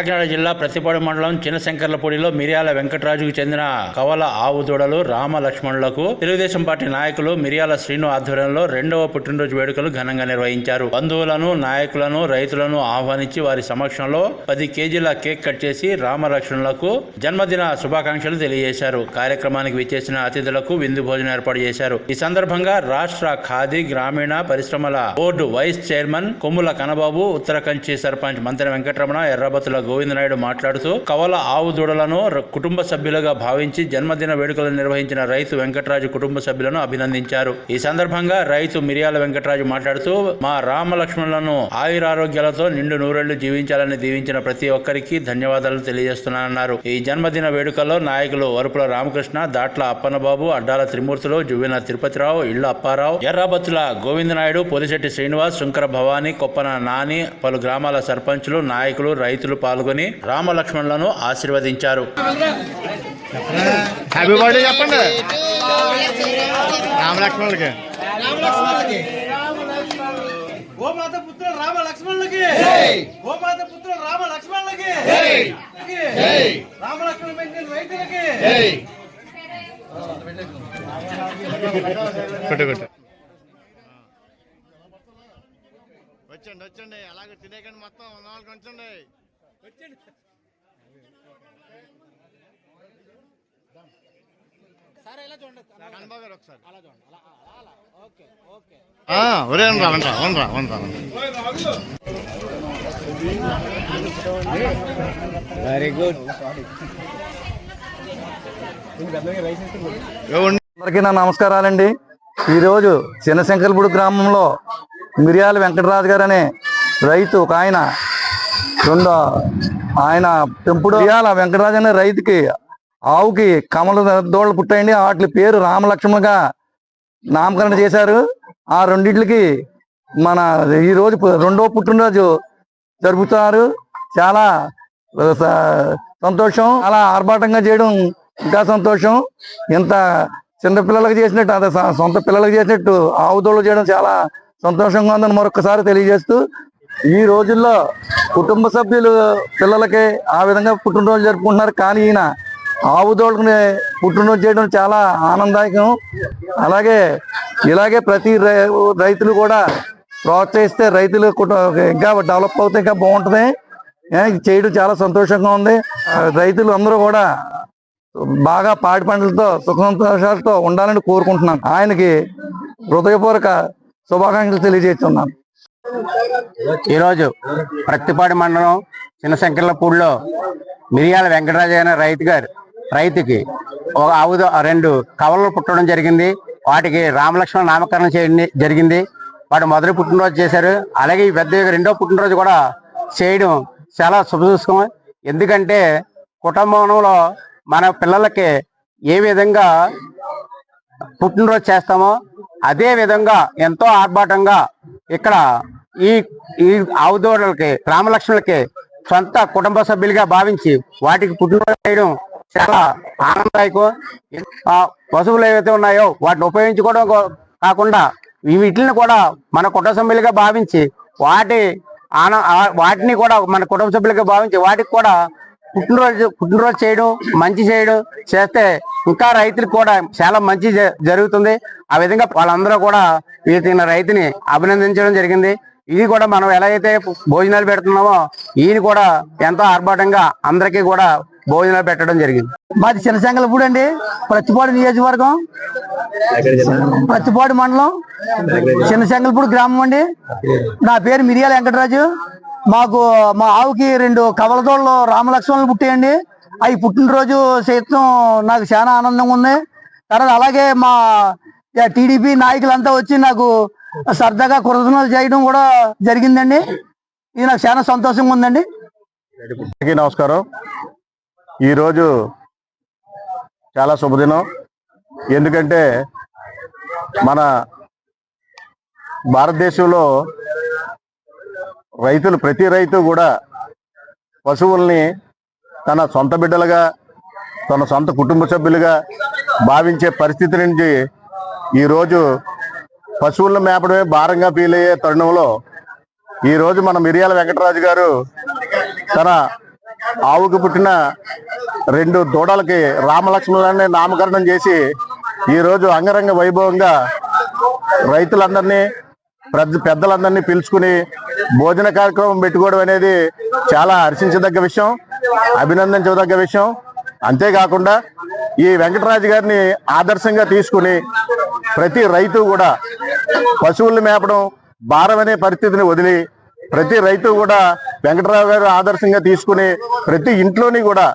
కాకినాడ జిల్లా ప్రతిపాడు మండలం చిన్నశంకర్లపూడిలో మిరియాల వెంకటరాజుకు చెందిన కవల ఆవు దూడలు రామ లక్ష్మణులకు తెలుగుదేశం పార్టీ నాయకులు మిరియాల శ్రీను ఆధ్వర్యంలో రెండవ పుట్టినరోజు వేడుకలు ఘనంగా నిర్వహించారు. బంధువులను నాయకులను రైతులను ఆహ్వానించి వారి సమక్షంలో పది కేజీల కేక్ కట్ చేసి రామ లక్ష్మణులకు జన్మదిన శుభాకాంక్షలు తెలియజేశారు. కార్యక్రమానికి విచ్చేసిన అతిథులకు విందు భోజనం ఏర్పాటు చేశారు. ఈ సందర్భంగా రాష్ట్ర ఖాదీ గ్రామీణ పరిశ్రమల బోర్డు వైస్ చైర్మన్ కొమ్ముల కనబాబు ఉత్తరకంచి సర్పంచ్ మంత్రి వెంకటరమణ ఎర్రబతుల గోవిందనాయుడు మాట్లాడుతూ కవల ఆవు దూడలను కుటుంబ సభ్యులుగా భావించి జన్మదిన వేడుకలు నిర్వహించిన రైతు వెంకటరాజు కుటుంబ సభ్యులను అభినందించారు. ఈ సందర్భంగా రైతు మిరియాల వెంకటరాజు మాట్లాడుతూ మా రామలక్ష్మణులను ఆయురారోగ్యాలతో నిండు నూరేళ్ళు జీవించాలని దీవించిన ప్రతి ఒక్కరికి ధన్యవాదాలు తెలియజేస్తున్నానన్నారు. ఈ జన్మదిన వేడుకల్లో నాయకులు వరుపుల రామకృష్ణ దాట్ల అప్పన్నబాబు అడ్డాల త్రిమూర్తులు జువ్విన తిరుపతిరావు ఇళ్ళ అప్పారావు ఎర్రబత్తుల గోవిందనాయుడు పొలిశెట్టి శ్రీనివాస్ శంకర భవానీ కొప్పన నాని పలు గ్రామాల సర్పంచులు నాయకులు రైతులు పాల్గొని రామ లక్ష్మణులను ఆశీర్వదించారు హ్యాపీ బర్త్డే చెప్పండి. రామలక్ష్మణులకి. గోమాత పుత్రులు రామ లక్ష్మణులకి గోమాత పుత్రులు రామ లక్ష్మణులకి రామ లక్ష్మణులు పెంచిన రైతులకి. కొట్టు కొట్టు వచ్చండి వచ్చండి. అలాగే తినేకండి మొత్తం. నాలుగు ఉంచండి కనబాబు గారు ఒకసారి. ఆ, ఒరే ఉండరా ఉండరా ఉండరా ఉండరా వెరీ గుడ్ అందరికీ నా నమస్కారాలండి. ఈరోజు చిన్నశంకరపూడి గ్రామంలో మిరియాల వెంకటరాజు గారు అనే రైతు ఒక ఆయన రెండు ఆయన పెంపుడు మిరియాల వెంకటరాజు అనే రైతుకి ఆవుకి కమల దోళ్ళు పుట్టాయండి. వాటి పేరు రామలక్ష్మణగా నామకరణ చేశారు. ఆ రెండింటికి మన ఈ రోజు రెండో పుట్టినరోజు జరుపుతున్నారు. చాలా సంతోషం. అలా ఆర్భాటంగా చేయడం ఇంకా సంతోషం. ఇంత చిన్నపిల్లలకు చేసినట్టు అదే సొంత పిల్లలకు చేసినట్టు ఆవుదోళ్ళు చేయడం చాలా సంతోషంగా ఉందని మరొకసారి తెలియజేస్తూ ఈ రోజుల్లో కుటుంబ సభ్యులు పిల్లలకి ఆ విధంగా పుట్టినరోజు జరుపుకుంటున్నారు. కానీ ఈయన ఆవుదోళ్ళని పుట్టినరోజు చేయడం చాలా ఆనందదాయకం. అలాగే ఇలాగే ప్రతి రైతులు కూడా ప్రోత్సహిస్తే రైతులు ఇంకా డెవలప్ అవుతే ఇంకా బాగుంటుంది. చేయడం చాలా సంతోషంగా ఉంది. రైతులు అందరూ కూడా బాగా పాడి పంటలతో సుఖ సంతోషాలతో ఉండాలని కోరుకుంటున్నాను. ఆయనకి హృదయపూర్వక శుభాకాంక్షలు తెలియజేస్తున్నాను. ఈరోజు ప్రత్తిపాడు మండలం చిన్నశంకర్లపూడిలో మిరియాల వెంకటరాజు అనే రైతు గారు రైతుకి ఒక ఆవుదో రెండు కవలలు పుట్టడం జరిగింది. వాటికి రామలక్ష్మణ నామకరణం చేయడం జరిగింది. వాడు మొదటి పుట్టినరోజు చేశారు. అలాగే ఈ పెద్ద రెండో పుట్టినరోజు కూడా చేయడం చాలా శుభసూచకం ఎందుకంటే కుటుంబంలో మన పిల్లలకి ఏ విధంగా పుట్టినరోజు చేస్తామో అదే విధంగా ఎంతో ఆర్భాటంగా ఇక్కడ ఈ ఈ ఆవుదోడలకి రామలక్ష్మణులకి సొంత కుటుంబ సభ్యులుగా భావించి వాటికి పుట్టినరోజు చేయడం చాలా ఆనందదాయకం. పశువులు ఏవైతే ఉన్నాయో వాటిని ఉపయోగించుకోవడం కాకుండా వీటిని కూడా మన కుటుంబ సభ్యులుగా భావించి వాటి ఆన వాటిని కూడా మన కుటుంబ సభ్యులుగా భావించి వాటికి కూడా పుట్టినరోజు పుట్టినరోజు చేయడం మంచి చేయడం చేస్తే ఇంకా రైతులకు కూడా చాలా మంచి జ- జరుగుతుంది. ఆ విధంగా వాళ్ళందరూ కూడా వీటిని రైతుని అభినందించడం జరిగింది. ఇది కూడా మనం ఎలా అయితే భోజనాలు పెడుతున్నామో ఈయన కూడా ఎంతో ఆర్భాటంగా అందరికీ కూడా భోజనాలు పెట్టడం జరిగింది. మాది చిన్నశంకలపూడి అండి. ప్రతిపాడు నియోజకవర్గం. ప్రతిపాడు మండలం. చిన్నశంకలపూడి గ్రామం అండి. నా పేరు మిరియాల వెంకటరాజు. మాకు మా ఆవుకి రెండు కవలతోళ్ళు రామలక్ష్మణులు పుట్టేయండి. అవి పుట్టినరోజు సైతం నాకు చాలా ఆనందంగా ఉంది. తర్వాత అలాగే మా టీడీపీ నాయకులంతా వచ్చి నాకు సరదాగా కృతజ్ఞతలు చేయడం కూడా జరిగిందండి. ఇది నాకు చాలా సంతోషంగా ఉందండి. నమస్కారం. ఈరోజు చాలా శుభదినం. ఎందుకంటే మన భారతదేశంలో రైతులు ప్రతి రైతు కూడా పశువుల్ని తన సొంత బిడ్డలుగా తన సొంత కుటుంబ సభ్యులుగా భావించే పరిస్థితి నుంచి ఈరోజు పశువులను మేపడమే భారంగా ఫీల్ అయ్యే తరుణంలో ఈరోజు మన మిరియాల వెంకటరాజు గారు తన ఆవుకు పుట్టిన రెండు దూడలకి రామలక్ష్మణులని నామకరణం చేసి ఈరోజు అంగరంగ వైభవంగా రైతులందరినీ పెద్ద పెద్దలందరినీ పిలుచుకుని భోజన కార్యక్రమం పెట్టుకోవడం అనేది చాలా హర్షించదగ్గ విషయం అభినందించదగ్గ విషయం. అంతేకాకుండా ఈ వెంకటరాజు గారిని ఆదర్శంగా తీసుకుని ప్రతి రైతు కూడా పశువుల్ని మేపడం భారం అనే పరిస్థితిని వదిలి ప్రతి రైతు కూడా వెంకటరావు గారు ఆదర్శంగా తీసుకుని ప్రతి ఇంట్లోని కూడా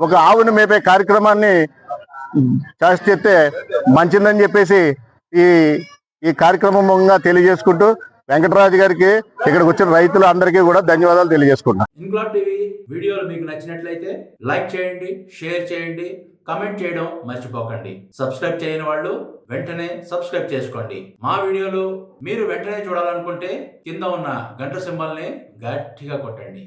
ఒక ఆవుని మేపే కార్యక్రమాన్ని చేస్తే మంచిదని చెప్పేసి ఈ ఈ కార్యక్రమంగా తెలియజేసుకుంటూ వెంకటరాజు గారికి ఇక్కడికి వచ్చిన రైతులు అందరికీ కూడా ధన్యవాదాలు తెలియజేసుకుంటున్నాను ఇంక్లాబ్ టీవీ వీడియోలు మీకు నచ్చినట్లయితే లైక్ చేయండి షేర్ చేయండి కమెంట్ చేయడం మర్చిపోకండి. సబ్స్క్రైబ్ చేయని వాళ్ళు వెంటనే సబ్స్క్రైబ్ చేసుకోండి. మా వీడియోలు మీరు వెంటనే చూడాలనుకుంటే కింద ఉన్న గంట సింబల్ని గట్టిగా కొట్టండి.